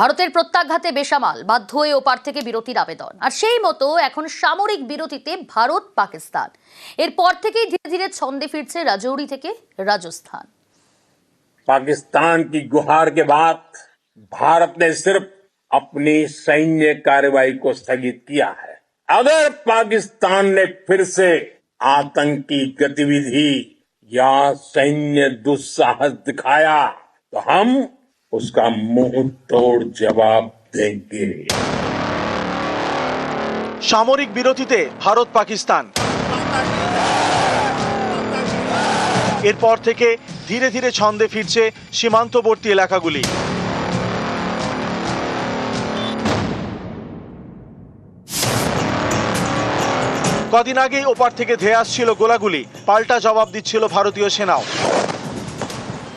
ভারতের প্রত্যাঘাতে বেসামাল বাধ্য হয়ে ওপার থেকে বিরতির আবেদন আর সেই মতো এখন সামরিক বিরতিতে ভারত পাকিস্তান এরপর থেকেই ধীরে ধীরে ছন্দে ফিরছে রাজৌরি থেকে রাজস্থান पाकिस्तान की गुहार के बाद भारत ने सिर्फ अपनी सैन्य कार्रवाई को स्थगित किया है अगर पाकिस्तान ने फिर से आतंकी गतिविधि या सैन्य दुस्साहस दिखाया तो हम उसका मुंह तोड़ जवाब देंगे সামরিক বিরতিতে ভারত পাকিস্তান এরপর থেকে ধীরে ধীরে ছন্দে ফিরছে সীমান্তবর্তী এলাকাগুলি কদিন আগেই ওপার থেকে ধেয়ে আসছিল গোলাগুলি পাল্টা জবাব দিচ্ছিল ভারতীয় সেনাও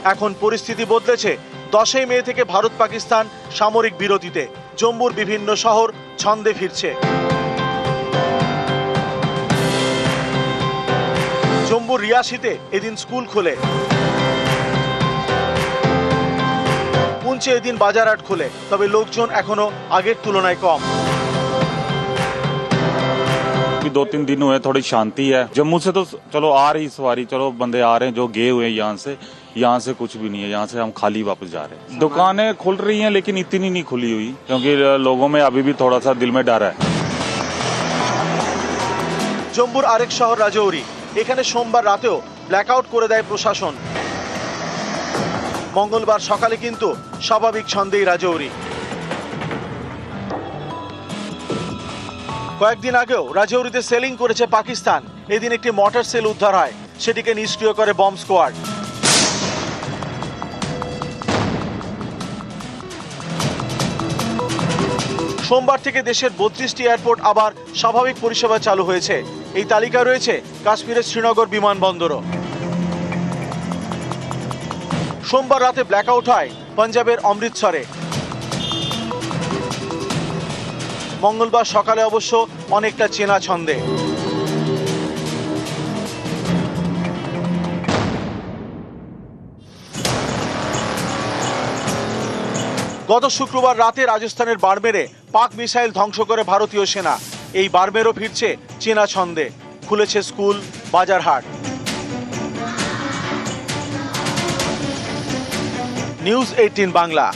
এখন পরিস্থিতি বদলেছে দশই মে থেকে ভারত পাকিস্তান সামরিক বিরতিতে জম্মুর বিভিন্ন শহর ছন্দে ফিরছে জম্মুর রিয়াসিতে এদিন স্কুল খোলে পুঞ্চে এদিন বাজারহাট খোলে তবে লোকজন এখনো আগের তুলনায় কম भी दो तीन दिन हुए थोड़ी शांति है जम्मू से तो चलो आ रही सवारी चलो बंदे आ रहे हैं जो गए हुए हैं यहाँ से यहाँ से कुछ भी नहीं है यहाँ से हम खाली वापस जा रहे हैं दुकानें खुल रही हैं लेकिन इतनी नहीं खुली हुई क्योंकि लोगों में अभी भी थोड़ा सा दिल में डर है জম্মুর আরেক শহর রাজৌরি এখানে সোমবার রাতেও ব্ল্যাকআউট করে দেয় প্রশাসন মঙ্গলবার সকালে কিন্তু স্বাভাবিক ছন্দেই রাজৌরি কয়েকদিন আগেও রাজৌরিতে সেলিং করেছে পাকিস্তান এদিন একটি মোটর সেল উদ্ধার হয় সেটিকে নিষ্ক্রিয় করে বম্ব স্কোয়াড সোমবার থেকে দেশের বত্রিশটি এয়ারপোর্ট আবার স্বাভাবিক পরিষেবা চালু হয়েছে। এই তালিকা রয়েছে কাশ্মীরের শ্রীনগর বিমানবন্দরও। সোমবার রাতে ব্ল্যাকআউট হয় পাঞ্জাবের অমৃতসরে। মঙ্গলবার সকালে অবশ্য অনেকটা চেনা ছন্দে। গত শুক্রবার রাতে রাজস্থানের বারমেরে পাক মিসাইল ধ্বংস করে ভারতীয় সেনা। এই বারমেরও ফিরছে চীনা ছন্দে। খুলেছে স্কুল, বাজারহাট। News eighteen Bangla.